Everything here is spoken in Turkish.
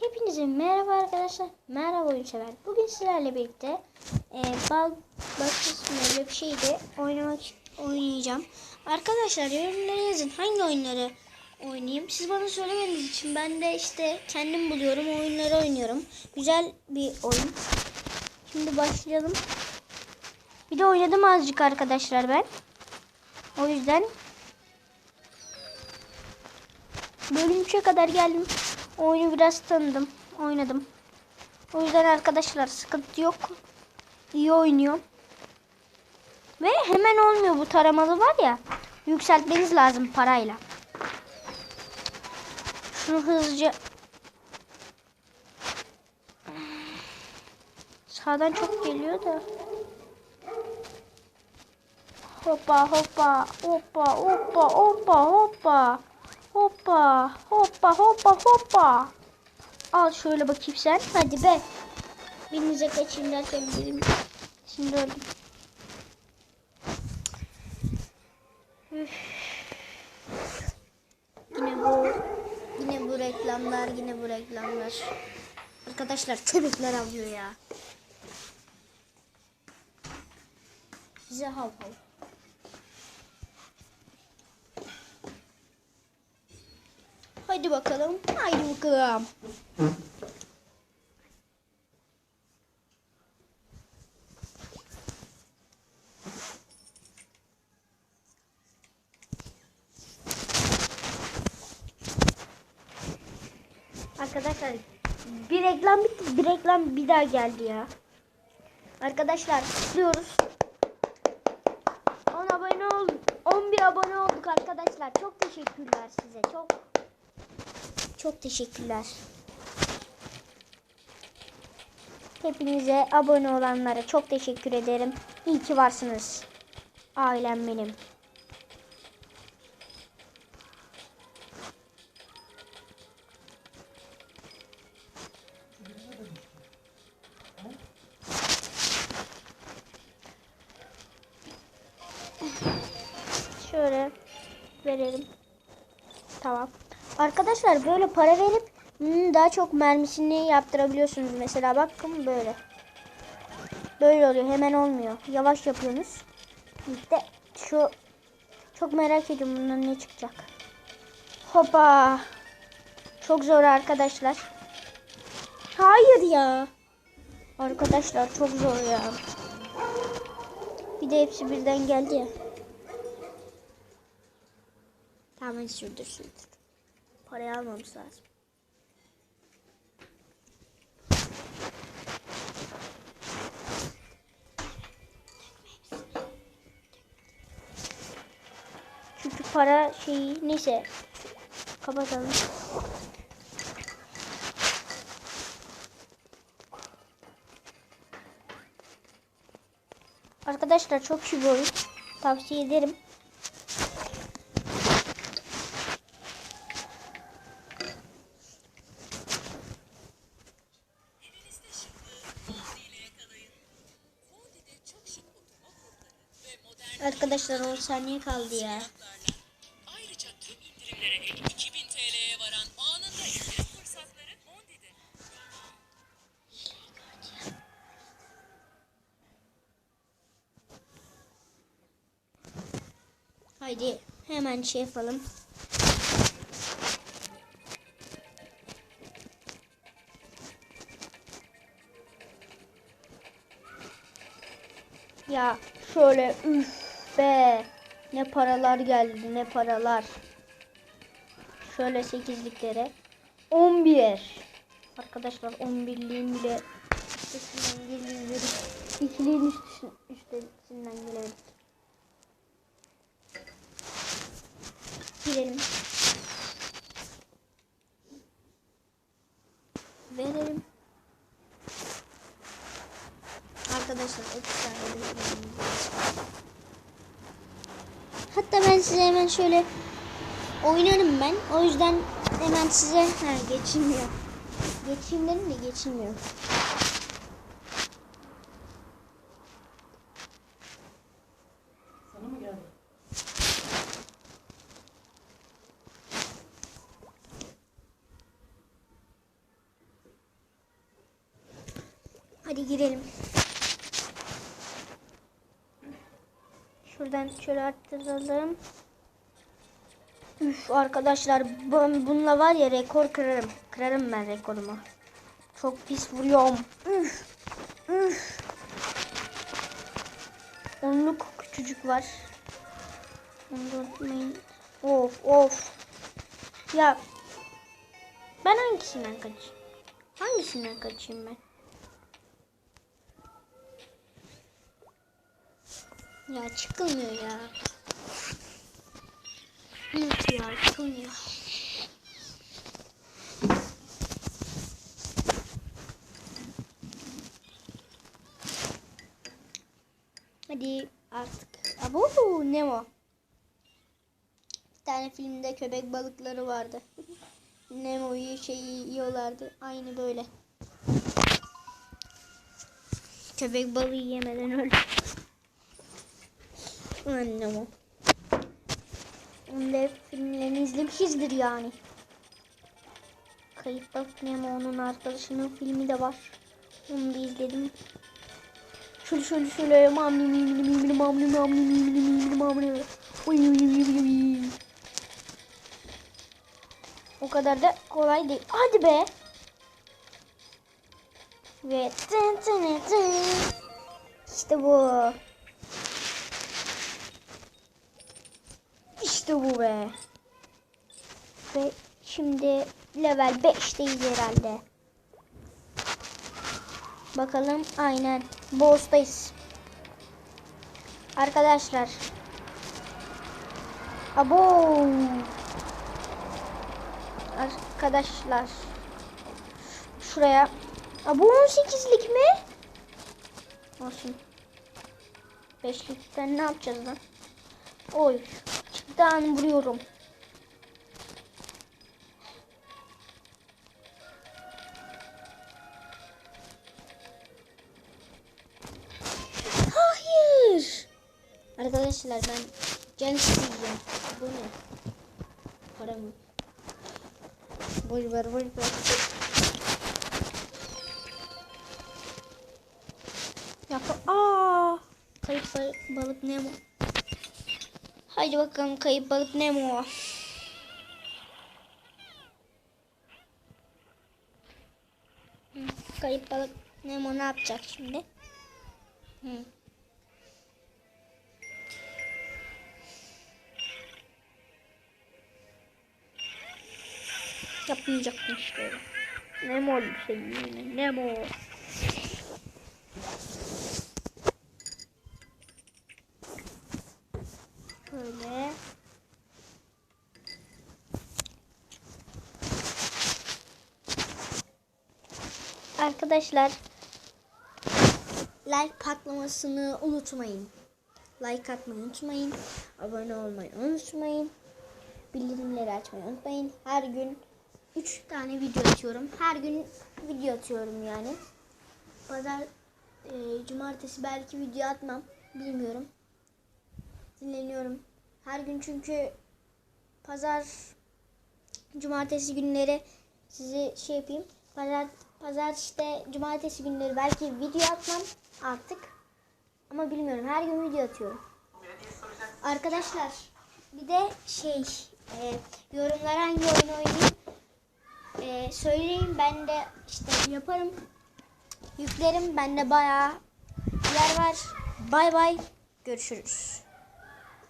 Hepinize merhaba arkadaşlar. Merhaba oyun sever. Bugün sizlerle birlikte e, bal mi öyle bir şeyde oynamak oynayacağım. Arkadaşlar yorumlara yazın hangi oyunları oynayayım. Siz bana söylemediğiniz için ben de işte kendim buluyorum oyunları oynuyorum. Güzel bir oyun. Şimdi başlayalım. Bir de oynadım azıcık arkadaşlar ben. O yüzden bölüm 3'e kadar geldim. Oyunu biraz tanıdım. Oynadım. O yüzden arkadaşlar sıkıntı yok. İyi oynuyor. Ve hemen olmuyor bu taramalı var ya. Yükseltmeniz lazım parayla. Şunu hızlıca Sağdan çok geliyor da. Hoppa hoppa hoppa hoppa hoppa hoppa. Hoppa hoppa hoppa hoppa. Al şöyle bakayım sen. Hadi be. Birinize kaçayım derken birim. Şimdi öldüm. Yine bu yine bu reklamlar yine bu reklamlar. Arkadaşlar köpekler avlıyor ya. Size hav hav. Haydi bakalım. Haydi bakalım. Arkadaşlar bir reklam bitti. Bir reklam bir daha geldi ya. Arkadaşlar kutluyoruz. 10 abone olduk. 11 abone olduk arkadaşlar. Çok teşekkürler size. Çok çok teşekkürler. Hepinize abone olanlara çok teşekkür ederim. İyi ki varsınız. Ailem benim. Şöyle verelim. Tamam. Arkadaşlar böyle para verip hmm, daha çok mermisini yaptırabiliyorsunuz. Mesela bakın böyle. Böyle oluyor. Hemen olmuyor. Yavaş yapıyorsunuz. İşte şu çok merak ediyorum bundan ne çıkacak. Hopa. Çok zor arkadaşlar. Hayır ya. Arkadaşlar çok zor ya. Bir de hepsi birden geldi ya. Tamam sürdür sürdür. Parayı almamız lazım. Çünkü para şeyi neyse kapatalım. Arkadaşlar çok iyi. Tavsiye ederim. Arkadaşlar 10 saniye kaldı ya. Ayrıca tüm indirimlere ek 2000 TL'ye varan anında indirim fırsatları Mondi'de. Haydi hemen şey yapalım. Ya şöyle üf be. Ne paralar geldi ne paralar. Şöyle sekizliklere. 11. Arkadaşlar 11'liğin bile üstesinden geliyoruz. İkiliğin üstesinden gelebiliriz. Girelim. Verelim. Arkadaşlar 30 saniye beklememiz lazım. Hatta ben size hemen şöyle oynarım ben. O yüzden hemen size ha, geçilmiyor. Geçeyim dedim de geçilmiyor. Sana mı geldi? Hadi girelim. Şuradan şöyle arttıralım. Üf arkadaşlar ben bununla var ya rekor kırarım. Kırarım ben rekorumu. Çok pis vuruyorum. Üf. Üf. Onluk küçücük var. Unutmayın. Of of. Ya ben hangisinden kaçayım? Hangisinden kaçayım ben? Ya çıkılmıyor ya. Evet ya çıkılmıyor. Hadi artık. Abo Nemo. Bir tane filmde köpek balıkları vardı. Nemo'yu şeyi yiyorlardı. Aynı böyle. Köpek balığı yemeden öldü. Ulan Nemo. Onun da filmlerini izlemişizdir yani. Kayıp Balık Nemo onun arkadaşının filmi de var. Onu da izledim. Şöyle şöyle şöyle mamli mimli mimli mamli mamli mimli mimli mamli. Uy uy uy uy uy. O kadar da kolay değil. Hadi be. Ve tın tın tın. İşte bu. İşte bu be. Ve şimdi level 5'teyiz herhalde. Bakalım aynen. Boss'tayız. Arkadaşlar. Abo. Arkadaşlar. Şuraya. Abo 18'lik mi? Olsun. 5'likten ne yapacağız lan? Oy. Çıktan vuruyorum. Hayır. Arkadaşlar ben can isteyeceğim. Bu ne? Para mı? Boş ver boş ver. Yap. Aa! Kayıp ba- balık Nemo. Haydi bakalım kayıp balık Nemo. Kayıp balık Nemo ne yapacak şimdi? Hı. Yapmayacakmış böyle. Nemo seni Nemo. Böyle. Arkadaşlar like patlamasını unutmayın. Like atmayı unutmayın. Abone olmayı unutmayın. Bildirimleri açmayı unutmayın. Her gün 3 tane video atıyorum. Her gün video atıyorum yani. Pazar, e, cumartesi belki video atmam. Bilmiyorum. Dinleniyorum. Her gün çünkü pazar, cumartesi günleri sizi şey yapayım. Pazar, pazar işte cumartesi günleri belki video atmam artık. Ama bilmiyorum. Her gün video atıyorum. Arkadaşlar bir de şey e, yorumlara hangi oyun oynayayım e, söyleyin ben de işte yaparım yüklerim bende bayağı yer var bay bay görüşürüz